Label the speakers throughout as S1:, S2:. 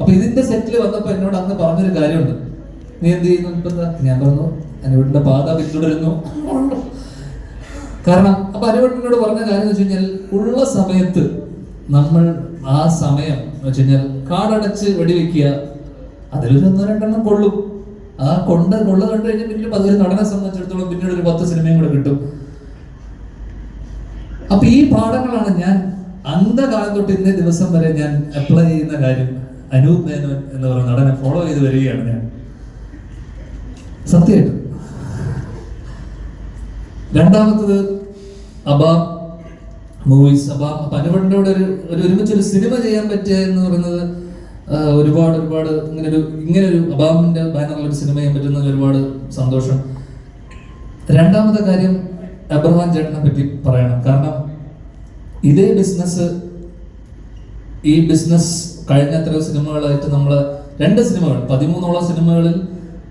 S1: അപ്പൊ ഇതിന്റെ സെറ്റിൽ വന്നപ്പോ എന്നോട് അന്ന് പറഞ്ഞൊരു കാര്യമുണ്ട്. നീ എന്ത് ചെയ്യുന്നു ഇപ്പൊ ഞാൻ പറഞ്ഞു അനുവിടിന്റെ പാത പിന്തുടരുന്നു. കാരണം അപ്പൊ അനുവിടിനോട് പറഞ്ഞ കാര്യം എന്ന് വെച്ച് കഴിഞ്ഞാൽ ഉള്ള സമയത്ത് നമ്മൾ ആ സമയം എന്ന് വെച്ച് കഴിഞ്ഞാൽ കാടടച്ച് വെടിവെക്കുക അതിലൊരു ഒന്നോ രണ്ടെണ്ണം കൊള്ളും. ആ കൊണ്ട് കൊള്ള കണ്ടു കഴിഞ്ഞാൽ പിന്നെ അതൊരു നടനെ സംബന്ധിച്ചിടത്തോളം പിന്നീട് ഒരു പത്ത് സിനിമയും കൂടെ കിട്ടും. അപ്പൊ ഈ പാഠങ്ങളാണ് ഞാൻ അന്ധകാലം തൊട്ട് ഇന്നേ ദിവസം വരെ ഞാൻ അപ്ലൈ ചെയ്യുന്ന കാര്യം. അനൂപ് മേനോൻ എന്ന് പറയുന്ന നടനെ ഫോളോ ചെയ്ത് വരികയാണ് ഞാൻ. സത്യമായിട്ടും. രണ്ടാമത്തത് അബാം മൂവീസ് അബാം കൂടെ ഒരു ഒരു ഒരുമിച്ചൊരു സിനിമ ചെയ്യാൻ പറ്റുക എന്ന് പറയുന്നത് ഒരുപാട് ഒരുപാട് ഇങ്ങനെ ഒരു ഇങ്ങനെ ഒരു അബാമിന്റെ ബാനറിൽ ഒരു സിനിമ ചെയ്യാൻ പറ്റുന്ന ഒരുപാട് സന്തോഷം. രണ്ടാമത്തെ കാര്യം അബ്രഹാം ചേട്ടനെ പറ്റി പറയണം. കാരണം ഇതേ ബിസിനസ് ഈ ബിസിനസ് കഴിഞ്ഞ എത്രയോ സിനിമകളായിട്ട് നമ്മൾ രണ്ട് സിനിമകൾ പതിമൂന്നോളം സിനിമകളിൽ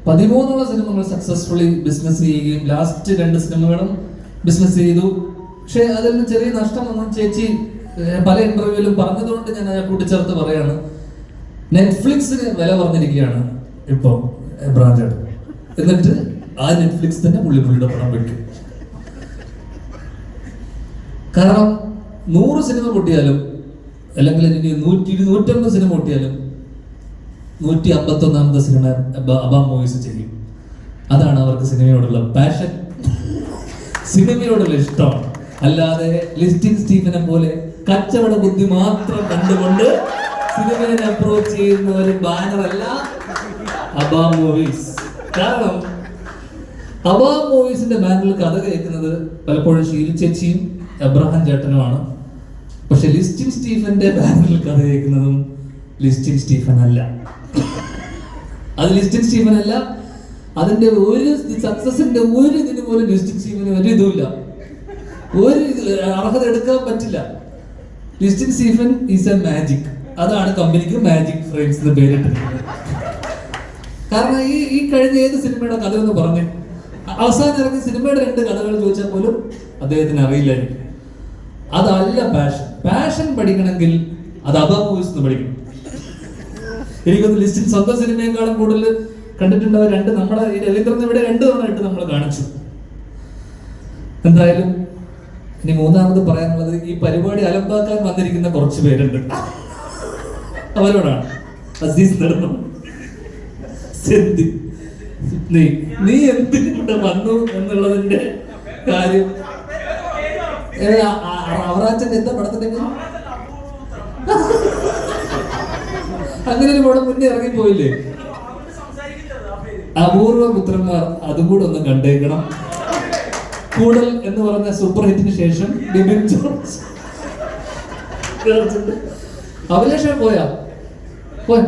S1: പതിമൂന്നോളം സിനിമകൾ സക്സസ്ഫുള്ളി ബിസിനസ് ചെയ്യുകയും ലാസ്റ്റ് രണ്ട് സിനിമകളും ബിസിനസ് ചെയ്തു. പക്ഷെ അതിൽ ചെറിയ നഷ്ടം വന്നു. ചേച്ചി പല ഇന്റർവ്യൂവിലും പറഞ്ഞതുകൊണ്ട് ഞാൻ കൂട്ടിച്ചേർത്ത് പറയാണ്. നെറ്റ്ഫ്ലിക്സിന് വില പറഞ്ഞിരിക്കുകയാണ് ഇപ്പോൾ ബ്രാൻഡ് എന്നിട്ട് ആ നെറ്റ്ഫ്ലിക്സ് തന്നെ പുള്ളി പുള്ളിയുടെ പണം വെക്കും കാരണം നൂറ് സിനിമ പൊട്ടിയാലും അല്ലെങ്കിൽ ഇനി നൂറ്റി നൂറ്റമ്പത് സിനിമ ഒട്ടിയാലും നൂറ്റി അമ്പത്തി ഒന്നാമത്തെ സിനിമ അബാം മൂവീസ് ചെയ്യും. അതാണ് അവർക്ക് സിനിമയോടുള്ള പാഷൻ സിനിമയോടുള്ള ഇഷ്ടം. അല്ലാതെ ലിസ്റ്റിൻ സ്റ്റീഫനെ പോലെ കച്ചവട ബുദ്ധി മാത്രം കണ്ടുകൊണ്ട് സിനിമയെ അപ്രോച്ച് ചെയ്യുന്ന ഒരു ബാനറല്ല അബാം മൂവീസ്. കാരണം അബാം മൂവീസിന്റെ ബാനറിൽ കഥ കേൾക്കുന്നത് പലപ്പോഴും ഷീൽ ചേച്ചിയും എബ്രഹാം ചേട്ടനുമാണ്. പക്ഷെ ലിസ്റ്റിൻ സ്റ്റീഫന്റെ ബാനറിൽ കഥ കേൾക്കുന്നതും ലിസ്റ്റിൻ സ്റ്റീഫൻ അല്ല അത് ലിസ്റ്റിൻ സ്റ്റീഫൻ അല്ല അതിന്റെ ഒരു സക്സസിന്റെ ഒരു ഇതിന് പോലും ലിസ്റ്റിൻ സ്റ്റീഫന് ഒരു ഇതുമില്ല. ഒരു അർഹത എടുക്കാൻ പറ്റില്ല. Listin Stephen is a magic അതാണ് കമ്പനിക്ക് മാജിക് ഫ്രെയിംസ് എന്ന് പേരിട്ടിരിക്കുന്നത് കാരണം ഈ ഈ കഴിഞ്ഞ ഏത് സിനിമയുടെ കഥ എന്ന് പറഞ്ഞു അവസാനം ഇറങ്ങിയ സിനിമയുടെ രണ്ട് കഥകൾ ചോദിച്ചാൽ പോലും അദ്ദേഹത്തിന് അറിയില്ലായിരിക്കും. അതല്ല പാഷൻ പാഷൻ പഠിക്കണമെങ്കിൽ അത് അബാ മൂവീസ് എന്ന് പഠിക്കണം. എനിക്കൊന്ന് ലിസ്റ്റിൽ സ്വന്തം സിനിമയെക്കാളും കൂടുതൽ കണ്ടിട്ടുണ്ടാവും രണ്ട് നമ്മുടെ ഈ രവീന്ദ്രൻ ഇവിടെ രണ്ട് തവണ ആയിട്ട് നമ്മൾ കാണിച്ചു. എന്തായാലും ഇനി മൂന്നാമത് പറയാനുള്ളത് ഈ പരിപാടി അലമ്പാക്കാൻ വന്നിരിക്കുന്ന കുറച്ച് പേരുണ്ട്. അവരോടാണ്. അസീസ് നടന്നു. നീ നീ എന്തിനിവിടെ വന്നു എന്നുള്ളതിന്റെ കാര്യം അങ്ങനെ ഒരു പടം മുന്നേ ഇറങ്ങിപ്പോയില്ലേ? അപൂർവ പുത്രന്മാർ അതും കൂടെ ഒന്ന് കണ്ടേക്കണം. കൂടൽ എന്ന് പറഞ്ഞ സൂപ്പർ ഹിറ്റിന് ശേഷം ബിബിൻ ജോർജ് അഭിലാഷം പോയാ? പോയ.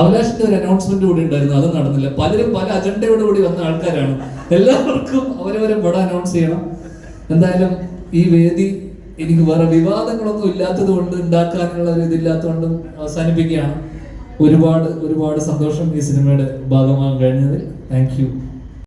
S1: അഭിലാഷിന്റെ ഒരു അനൗൺസ്മെന്റ് കൂടി ഉണ്ടായിരുന്നു അത് നടന്നില്ല. പലരും പല അജണ്ടയോടുകൂടി വന്ന ആൾക്കാരാണ്. എല്ലാവർക്കും അവരവരെ പടം അനൗൺസ് ചെയ്യണം. എന്തായാലും ഈ വേദി എനിക്ക് വേറെ വിവാദങ്ങളൊന്നും ഇല്ലാത്തത് കൊണ്ട് ഉണ്ടാക്കാനുള്ള ഒരു ഇതില്ലാത്തതുകൊണ്ടും അവസാനിപ്പിക്കുകയാണ്. ഒരുപാട് ഒരുപാട് സന്തോഷം ഈ സിനിമയുടെ ഭാഗമാകാൻ കഴിഞ്ഞതിൽ. താങ്ക്